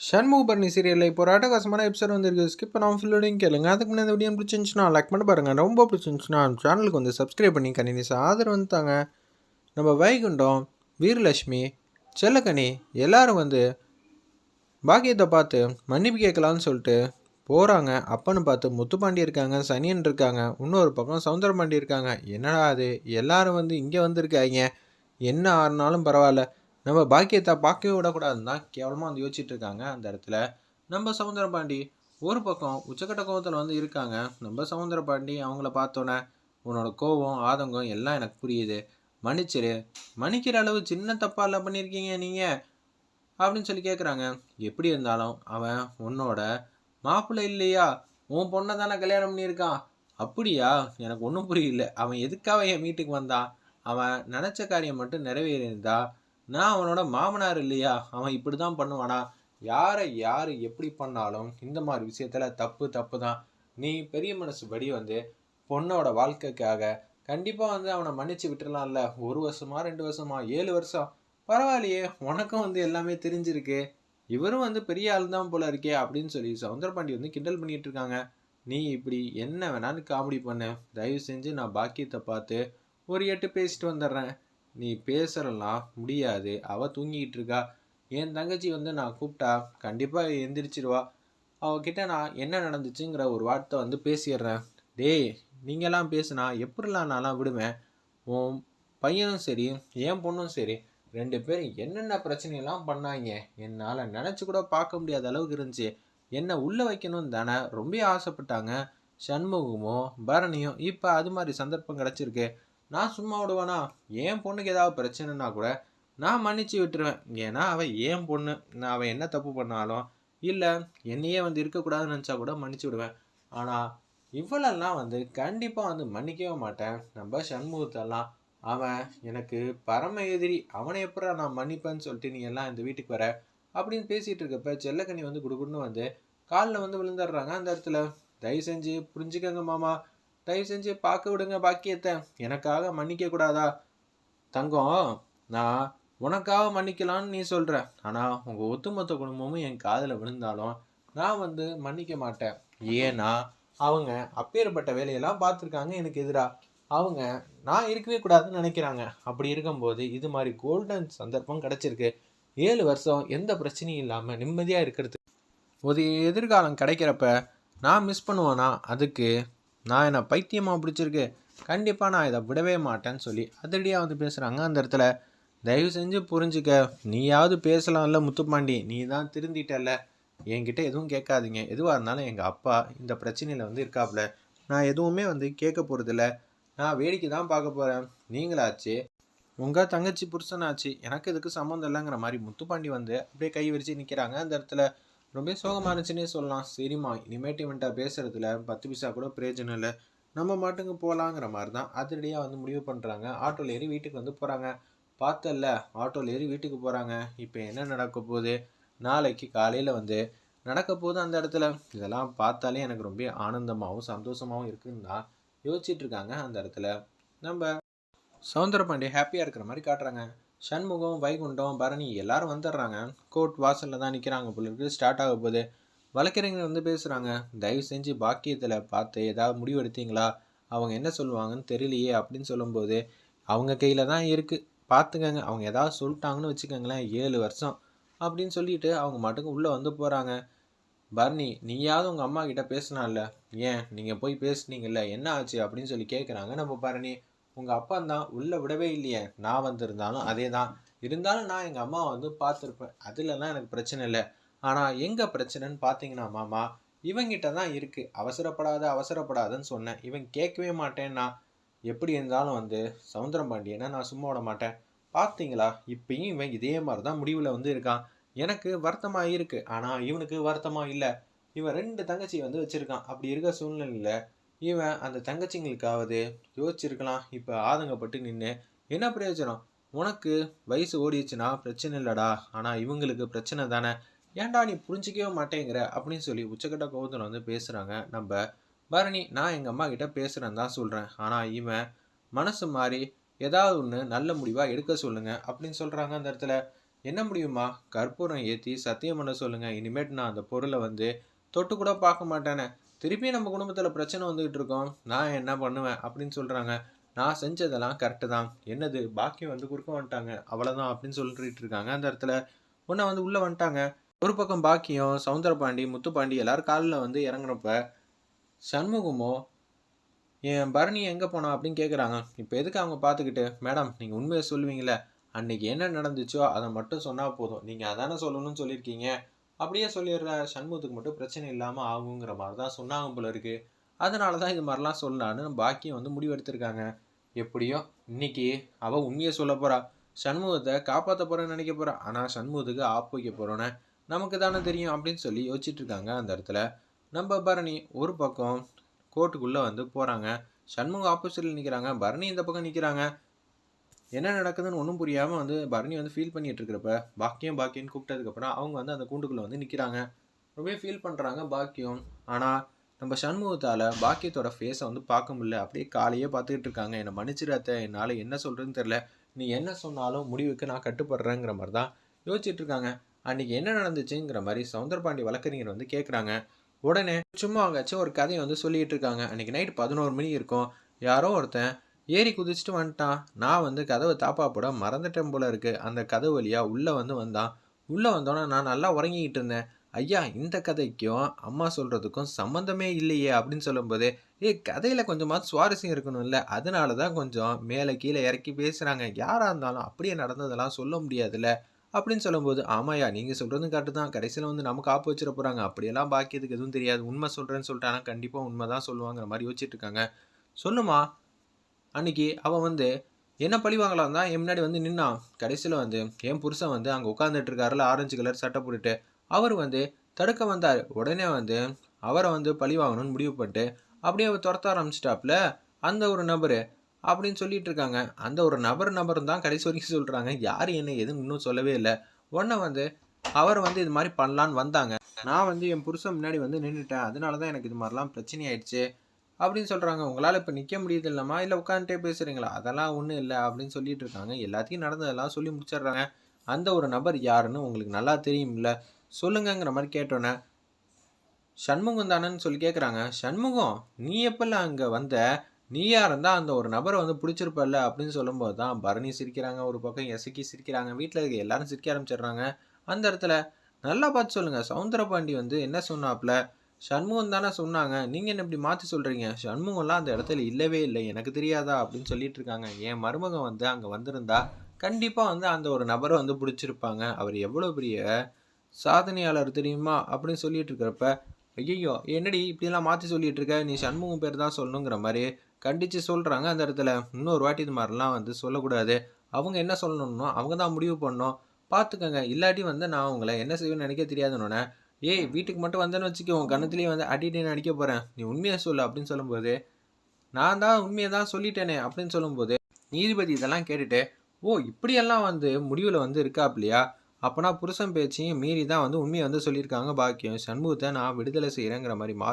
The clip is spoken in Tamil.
ஷண்முகபரணி சீரியலில் இப்போ ஒரு அட்டகாசமான எபிசோட் வந்துருக்கு ஸ்கிப் பண்ணாமல் ஃபுல்லோடையும் கேளுங்க. அதுக்கு முன்னாடி இந்த வீடியோ பிடிச்சிருந்துச்சுன்னா லைக் பண்ணி பாருங்கள் ரொம்ப பிடிச்சிருந்துச்சுன்னா சேனலுக்கு வந்து சப்ஸ்கிரைப் பண்ணி கண்டினியூஸாக ஆதரவு வந்துட்டாங்க நம்ம வைகுண்டம் வீரலட்சுமி செல்லக்கனி எல்லோரும் வந்து பாக்கியத்தை பார்த்து மன்னிப்பு கேட்கலான்னு சொல்லிட்டு போகிறாங்க அப்பன்னு பார்த்து முத்துப்பாண்டி இருக்காங்க சனியன் இருக்காங்க இன்னொரு பக்கம் சவுந்தரபாண்டி இருக்காங்க. என்னடா அது எல்லோரும் வந்து இங்கே வந்திருக்காங்க. என்ன ஆறுனாலும் பரவாயில்ல. நம்ம பாக்கியத்தை பார்க்கவே விடக்கூடாதுன்னு தான் கேவலமாக வந்து யோசிச்சுட்டு இருக்காங்க அந்த இடத்துல. நம்ம சவுந்தரபாண்டி ஒரு பக்கம் உச்சக்கட்ட கோவத்தில் வந்து இருக்காங்க. நம்ம சவுந்தரபாண்டி அவங்கள பார்த்தோன்னே உன்னோட கோவம் ஆதங்கம் எல்லாம் எனக்கு புரியுது. மன்னிச்சிரு. மன்னிக்கிற அளவு சின்ன தப்பாக இல்லை பண்ணியிருக்கீங்க நீங்கள் அப்படின்னு சொல்லி கேட்குறாங்க எப்படி இருந்தாலும் அவன் உன்னோட மாப்பிள்ளை இல்லையா? உன் பொண்ணை தானே கல்யாணம் பண்ணியிருக்கான். அப்படியா? எனக்கு ஒன்றும் புரியல. அவன் எதுக்காக என் வீட்டுக்கு வந்தான்? அவன் நினச்ச காரியம் மட்டும் நிறைவேறியிருந்தா நான் அவனோட மாமனார் இல்லையா? அவன் இப்படி தான் பண்ணுவானா? யாரை யார் எப்படி பண்ணாலும் இந்த மாதிரி விஷயத்தில் தப்பு தப்பு தான் நீ பெரிய மனசு படி வந்து பொண்ணோட வாழ்க்கைக்காக கண்டிப்பாக வந்து அவனை மன்னிச்சு விட்டுடலாம்ல ஒரு வருஷமா ரெண்டு வருஷமா ஏழு வருஷம். பரவாயில்லையே உனக்கும் வந்து எல்லாமே தெரிஞ்சிருக்கு. இவரும் வந்து பெரிய ஆள் தான் போல இருக்கே அப்படின்னு சொல்லி சவுந்தரபாண்டி வந்து கிண்டல் பண்ணிட்டு இருக்காங்க. நீ இப்படி என்ன வேணாலும் காமெடி பண்ணு. தயவு செஞ்சு நான் பாக்கியத்தை பார்த்து ஒரு எட்டு பேசிட்டு வந்துடுறேன். நீ பேசுறலாம் முடியாது. அவள் தூங்கிக்கிட்டு இருக்கா? என் தங்கச்சி வந்து நான் கூப்பிட்டா கண்டிப்பாக எந்திரிச்சிருவா. அவகிட்ட நான் என்ன நடந்துச்சுங்கிற ஒரு வார்த்தை வந்து பேசிடுறேன். டேய் நீங்களாம் பேசுனா எப்படிலாம் நான்லாம் விடுவேன்? உன் பையனும் சரி என் பொண்ணும் சரி ரெண்டு பேரும் என்னென்ன பிரச்சனையெல்லாம் பண்ணாங்க? என்னால் நினச்சி கூட பார்க்க முடியாத அளவுக்கு இருந்துச்சு. என்னை உள்ளே வைக்கணும் தானே ரொம்ப ஆசைப்பட்டாங்க. சண்முகமோ பரணியும் இப்போ அது மாதிரி சந்தர்ப்பம் கிடச்சிருக்கு. நான் சும்மா விடுவேனா? என் பொண்ணுக்கு ஏதாவது பிரச்சனைனா கூட நான் மன்னிச்சு விட்டுருவேன். ஏன்னா அவள் ஏன் பொண்ணு. நான் அவள் என்ன தப்பு பண்ணாலும் இல்லை என்னையே வந்து இருக்கக்கூடாதுன்னு நினச்சா கூட மன்னிச்சு விடுவேன். ஆனால் இவ்வளெல்லாம் வந்து கண்டிப்பாக வந்து மன்னிக்கவே மாட்டேன். நம்ம சண்முகத்தெல்லாம் அவன் எனக்கு பரம எதிரி. அவனை எப்படா நான் மன்னிப்பேன்னு சொல்லிட்டு நீ எல்லாம் இந்த வீட்டுக்கு வர? அப்படின்னு பேசிகிட்டு இருக்கப்ப செல்லக்கனி வந்து குடுகுடுன்னு வந்து காலில் வந்து விழுந்துடுறாங்க அந்த இடத்துல. தயவு செஞ்சு புரிஞ்சுக்கங்க மாமா. தயவு செஞ்சு பார்க்க விடுங்க பாக்கியத்தை. எனக்காக மன்னிக்க கூடாதா? தங்கம் நான் உனக்காக மன்னிக்கலான்னு நீ சொல்கிற ஆனால் உங்கள் ஒட்டுமொத்த குடும்பமும் என் காதில் விழுந்தாலும் நான் வந்து மன்னிக்க மாட்டேன். ஏன்னா அவங்க அப்பேற்பட்ட வேலையெல்லாம் பார்த்துருக்காங்க எனக்கு எதிராக அவங்க நான் இருக்கவே கூடாதுன்னு நினைக்கிறாங்க. அப்படி இருக்கும்போது இது மாதிரி கோல்டன் சந்தர்ப்பம் கிடச்சிருக்கு. ஏழு வருஷம் எந்த பிரச்சனையும் இல்லாமல் நிம்மதியாக இருக்கிறது ஒரு எதிர்காலம் கிடைக்கிறப்ப நான் மிஸ் பண்ணுவேன்னா அதுக்கு நான் என்ன பைத்தியமாக பிடிச்சிருக்கு. கண்டிப்பாக நான் இதை விடவே மாட்டேன்னு சொல்லி அதிரடியாக வந்து பேசுகிறாங்க அந்த இடத்துல. தயவு செஞ்சு புரிஞ்சுக்க. நீயாவது பேசலாம்ல முத்துப்பாண்டி. நீ தான் திருந்திட்டல என்கிட்ட எதுவும் கேட்காதீங்க. எதுவாக இருந்தாலும் எங்கள் அப்பா இந்த பிரச்சனையில் வந்து இருக்காப்புல நான் எதுவுமே வந்து கேட்க போகிறதில்ல நான் வேடிக்கை தான் பார்க்க போகிறேன் நீங்களாச்சு? உங்கள் தங்கச்சி புருஷனாச்சு. எனக்கு இதுக்கு சம்மந்தம் இல்லைங்கிற மாதிரி முத்துப்பாண்டி வந்து அப்படியே கை விரிச்சு நிற்கிறாங்க அந்த இடத்துல. ரொம்ப சோகமாக இருந்துச்சுன்னே சொல்லலாம். சரிம்மா இனிமேட்டு இவன்ட்ட பேசுகிறதுல பத்து பைசா கூட பிரயோஜனம் இல்லை. நம்ம மாட்டுக்கு போகலாங்கிற மாதிரி தான் அதிரடியாக வந்து முடிவு பண்ணுறாங்க ஆட்டோவில் ஏறி வீட்டுக்கு வந்து போகிறாங்க பார்த்தல்ல ஆட்டோவில் ஏறி வீட்டுக்கு போகிறாங்க இப்போ என்ன நடக்க போகுது? நாளைக்கு காலையில் வந்து நடக்க போகுது அந்த இடத்துல. இதெல்லாம் பார்த்தாலே எனக்கு ரொம்ப ஆனந்தமாகவும் சந்தோஷமாகவும் இருக்குன்னு தான் யோசிச்சுட்டு இருக்காங்க அந்த இடத்துல. நம்ம சவுந்தரபாண்டி ஹாப்பியாக இருக்கிற மாதிரி காட்டுறாங்க. சண்முகம் வைகுண்டம் பரணி எல்லாரும் வந்துடுறாங்க. கோர்ட் வாசலில் தான் நிற்கிறாங்க போல இருக்கு. ஸ்டார்ட் ஆக போகுது. வழக்கறிஞர் வந்து பேசுகிறாங்க தயவு செஞ்சு பாக்கியத்தில் பார்த்து ஏதாவது முடிவு எடுத்தீங்களா? அவங்க என்ன சொல்லுவாங்கன்னு தெரியலையே அப்படின்னு சொல்லும்போது அவங்க கையில் தான் இருக்குது பார்த்துக்கங்க. அவங்க ஏதாவது சொல்லிட்டாங்கன்னு வச்சுக்கோங்களேன். ஏழு வருஷம் அப்படின்னு சொல்லிட்டு அவங்க மட்டுக்கு உள்ளே வந்து போகிறாங்க பர்னி நீயாவது உங்கள் அம்மா கிட்ட பேசினால ஏன்? நீங்கள் போய் பேசுனீங்கல்ல. என்ன ஆச்சு? அப்படின்னு சொல்லி கேட்குறாங்க நம்ம பரணி. உங்கள் அப்பா தான் உள்ளே விடவே இல்லையே. நான் வந்திருந்தாலும் அதே தான் இருந்தாலும் நான் எங்கள் அம்மாவை வந்து பார்த்துருப்பேன். அதுலலாம் எனக்கு பிரச்சனை இல்லை. ஆனால் எங்கே பிரச்சனைன்னு பார்த்தீங்கன்னா மாமா இவங்கிட்ட தான் இருக்குது அவசரப்படாத அவசரப்படாதன்னு சொன்னேன். இவன் கேட்கவே மாட்டேன்னா எப்படி இருந்தாலும் வந்து சவுந்தரம் பாண்டியனை நான் சும்மா விட மாட்டேன். பார்த்தீங்களா? இப்பயும் இவன் இதே மாதிரி தான் முடிவில் வந்து இருக்கான். எனக்கு வருத்தமாக இருக்குது ஆனால் இவனுக்கு வருத்தமாக இல்லை. இவன் ரெண்டு தங்கச்சி வந்து வச்சுருக்கான். அப்படி இருக்க சூழ்நிலையில் இவன் அந்த தங்கச்சிங்களுக்காவது யோசிச்சிருக்கலாம். இப்போ ஆதங்கப்பட்டு நின்று என்ன பிரயோஜனம்? உனக்கு வயசு ஓடிடுச்சுன்னா பிரச்சனை இல்லைடா. ஆனால் இவங்களுக்கு பிரச்சனை தானே. ஏன்டா நீ புரிஞ்சிக்கவே மாட்டேங்கிற? அப்படின்னு சொல்லி உச்சக்கட்ட கோபத்தில் வந்து பேசுகிறாங்க நம்ம பரணி நான் எங்கள் அம்மா கிட்ட பேசுகிறேன்னு தான் சொல்கிறேன் ஆனால் இவன் மனசு மாறி ஏதாவது ஒன்று நல்ல முடிவாக எடுக்க சொல்லுங்கள் அப்படின்னு சொல்கிறாங்க அந்த இடத்துல. என்ன முடியுமா? கற்பூரம் ஏற்றி சத்தியம் பண்ண சொல்லுங்கள் இனிமேட்டு நான் அந்த பொருளை வந்து தொட்டு கூட பார்க்க மாட்டேனே. திருப்பி நம்ம குடும்பத்தில் பிரச்சனை வந்துகிட்டு இருக்கோம். நான் என்ன பண்ணுவேன் அப்படின்னு சொல்கிறாங்க நான் செஞ்சதெல்லாம் கரெக்டு தான். என்னது? பாக்கியம் வந்து குறுக்க வந்துட்டாங்க. அவ்வளோதான் அப்படின்னு சொல்லிட்டு இருக்காங்க. அந்த இடத்துல உன்னை வந்து உள்ளே வந்துட்டாங்க. ஒரு பக்கம் பாக்கியம் சவுந்தரபாண்டி முத்துப்பாண்டி எல்லாரும் காலில் வந்து இறங்குறப்ப சண்முகமோ என் பரணி எங்கே போனா? அப்படின்னு கேட்குறாங்க இப்போ எதுக்கு அவங்க பார்த்துக்கிட்டு மேடம் நீங்கள் உண்மையை சொல்லுவீங்களே அன்னைக்கு என்ன நடந்துச்சோ அதை மட்டும் சொன்னால் போதும். நீங்கள் அதானே சொல்லணும்னு சொல்லியிருக்கீங்க. அப்படியே சொல்லிடுற சண்முகத்துக்கு மட்டும் பிரச்சனை இல்லாமல் ஆகுங்கிற மாதிரி தான் சொன்னாங்க போல இருக்கு. அதனால தான் இது மாதிரிலாம் சொல்லலான்னு பாக்கியம் வந்து முடிவெடுத்திருக்காங்க. எப்படியோ இன்னைக்கு அவள் உண்மையை சொல்ல போறா. சண்முகத்தை காப்பாற்ற போறேன்னு நினைக்க போறா. ஆனால் சண்முகத்துக்கு ஆப் வைக்க போறோன்னு நமக்கு தானே தெரியும் அப்படின்னு சொல்லி யோசிச்சுட்டு இருக்காங்க அந்த இடத்துல. நம்ம பரணி ஒரு பக்கம் கோர்ட்டுக்குள்ளே வந்து போகிறாங்க சண்முகம் ஆப்போசிட்டில் நிற்கிறாங்க பரணி இந்த பக்கம் நிற்கிறாங்க என்ன நடக்குதுன்னு ஒன்றும் புரியாமல் வந்து பரணி வந்து ஃபீல் பண்ணிகிட்டு இருக்கிறப்ப பாக்கியம் பாக்கியம்னு கூப்பிட்டதுக்கப்புறம் அவங்க வந்து அந்த கூண்டுக்குள்ளே வந்து நிற்கிறாங்க ரொம்பவே ஃபீல் பண்ணுறாங்க பாக்கியம் ஆனால் நம்ம சண்முகத்தால் பாக்கியத்தோட ஃபேஸை வந்து பார்க்க முடியல. அப்படியே காலையே பார்த்துக்கிட்டு இருக்காங்க. என்னை மன்னிச்சிடாத்த என்னால் என்ன சொல்கிறதுன்னு தெரில நீ என்ன சொன்னாலும் முடிவுக்கு நான் கட்டுப்படுறேங்கிற மாதிரி தான் யோசிச்சுட்டு இருக்காங்க. அன்றைக்கி என்ன நடந்துச்சுங்கிற மாதிரி சவுந்தரபாண்டி வழக்கறிஞர் வந்து கேட்குறாங்க உடனே சும்மா அங்கேயாச்சும் ஒரு கதையை வந்து சொல்லிகிட்டு இருக்காங்க. அன்றைக்கி நைட் பதினோரு மணி இருக்கும். யாரோ ஒருத்தன் ஏறி குதிச்சுட்டு வந்துட்டான். நான் வந்து கதவை தாப்பா போட மறந்துட்டேன் போல இருக்குது அந்த கதவு வழியாக உள்ளே வந்து வந்தான். உள்ளே வந்தோன்னே நான் நல்லா உறங்கிக்கிட்டு இருந்தேன். ஐயா இந்த கதைக்கும் அம்மா சொல்கிறதுக்கும் சம்மந்தமே இல்லையே அப்படின்னு சொல்லும்போது ஏ கதையில் கொஞ்சமாக சுவாரஸ்யம் இருக்கணும்ல. அதனால தான் கொஞ்சம் மேலே கீழே இறக்கி பேசுகிறாங்க யாராக இருந்தாலும் அப்படியே நடந்ததெல்லாம் சொல்ல முடியாதுல்ல. அப்படின்னு சொல்லும்போது ஆமாயா நீங்கள் சொல்கிறதும் கரெக்டு தான் கடைசியில் வந்து நமக்கு ஆப்பு வச்சிட போகிறாங்க அப்படியெல்லாம் பாக்கியதுக்கு எதுவும் தெரியாது. உண்மை சொல்கிறேன்னு சொல்லிட்டாங்கன்னா கண்டிப்பாக உண்மை தான் சொல்லுவாங்கிற மாதிரி யோசிச்சுட்டு இருக்காங்க. சொல்லுமா அன்றைக்கி அவன் வந்து என்ன பழி வாங்கலாம் தான் என் முன்னாடி வந்து நின்னான் கடைசியில் வந்து என் புருஷன் வந்து அங்கே உட்காந்துட்டு இருக்காருல ஆரஞ்சு கலர் சட்டை போட்டுட்டு. அவர் வந்து தடுக்க வந்தார். உடனே வந்து அவரை வந்து பழி வாங்கணும்னு முடிவு பண்ணிட்டு அப்படியே அவர் துரத்த ஆரம்பிச்சிட்டாப்புல அந்த ஒரு நபர் அப்படின்னு சொல்லிட்டு இருக்காங்க. அந்த ஒரு நபர் நபர் தான் கடைசி வரைக்கும் சொல்கிறாங்க யார் என்ன எதுவும் இன்னும் சொல்லவே இல்லை. உடனே வந்து அவர் வந்து இது மாதிரி பண்ணலான்னு வந்தாங்க. நான் வந்து என் புருஷன் முன்னாடி வந்து நின்றுட்டேன் அதனால தான் எனக்கு இது மாதிரிலாம் பிரச்சனை ஆயிடுச்சு. அப்படின்னு சொல்கிறாங்க உங்களால் இப்போ நிற்க முடியுது இல்லைம்மா இல்லை உட்காந்துட்டே பேசுகிறீங்களா அதெல்லாம் ஒன்றும் இல்லை அப்படின்னு சொல்லிட்டு இருக்காங்க. எல்லாத்தையும் நடந்ததெல்லாம் சொல்லி முடிச்சிடுறாங்க. அந்த ஒரு நபர் யாருன்னு உங்களுக்கு நல்லா தெரியும்ல? சொல்லுங்கங்கிற மாதிரி கேட்டோன்னே சண்முகம் தானேன்னு சொல்லி கேட்குறாங்க சண்முகம் நீ எப்பெல்லாம் அங்கே வந்த? நீயா இருந்தால் அந்த ஒரு நபரை வந்து பிடிச்சிருப்பல்ல? அப்படின்னு சொல்லும்போது தான் பரணி சிரிக்கிறாங்க. ஒரு பக்கம் எசக்கி சிரிக்கிறாங்க. வீட்டில் இருக்க எல்லாரும் சிரிக்க ஆரம்பிச்சிடுறாங்க. அந்த இடத்துல நல்லா பார்த்து சொல்லுங்கள் சவுந்தரபாண்டி வந்து என்ன சொன்னாப்புல சண்முகம் தானே சொன்னாங்க. நீங்கள் என்ன இப்படி மாற்றி சொல்கிறீங்க சண்முகம்லாம் அந்த இடத்துல இல்லவே இல்லை. எனக்கு தெரியாதா? அப்படின்னு சொல்லிட்டு இருக்காங்க. என் மருமகன் வந்து அங்கே வந்திருந்தா கண்டிப்பாக வந்து அந்த ஒரு நபரை வந்து பிடிச்சிருப்பாங்க. அவர் எவ்வளோ பெரிய சாதனையாளர் தெரியுமா? அப்படின்னு சொல்லிட்டு இருக்கிறப்ப ஐயோ என்னடி இப்படிலாம் மாற்றி சொல்லிட்டு இருக்க? நீ சண்முகம் பேர் தான் சொல்லணுங்கிற மாதிரி கண்டித்து சொல்கிறாங்க அந்த இடத்துல. இன்னொரு வாட்டி இது மாதிரிலாம் வந்து சொல்லக்கூடாது. அவங்க என்ன சொல்லணும்னோ அவங்க தான் முடிவு பண்ணணும். பார்த்துக்கங்க இல்லாட்டி வந்து நான் உங்களை என்ன செய்வேன்னு நினைக்க தெரியாதுன்னொன்னே ஏய் வீட்டுக்கு மட்டும் வந்தேன்னு வச்சுக்கோ உன் கணத்துலேயே வந்து அடிட்டேன்னு அடிக்க போகிறேன் நீ உண்மையாக சொல்லு அப்படின்னு சொல்லும்போது நான் தான் உண்மையை தான் சொல்லிட்டேனே அப்படின்னு சொல்லும்போது நீதிபதி இதெல்லாம் கேட்டுட்டு ஓ இப்படியெல்லாம் வந்து முடிவில் வந்து இருக்காப்லையா? அப்போனா புருஷன் பேச்சையும் மீறி தான் வந்து உண்மையை வந்து சொல்லியிருக்காங்க பாக்கியம். சண்முகத்தை நான் விடுதலை செய்கிறேங்கிற மாதிரி மாஸ்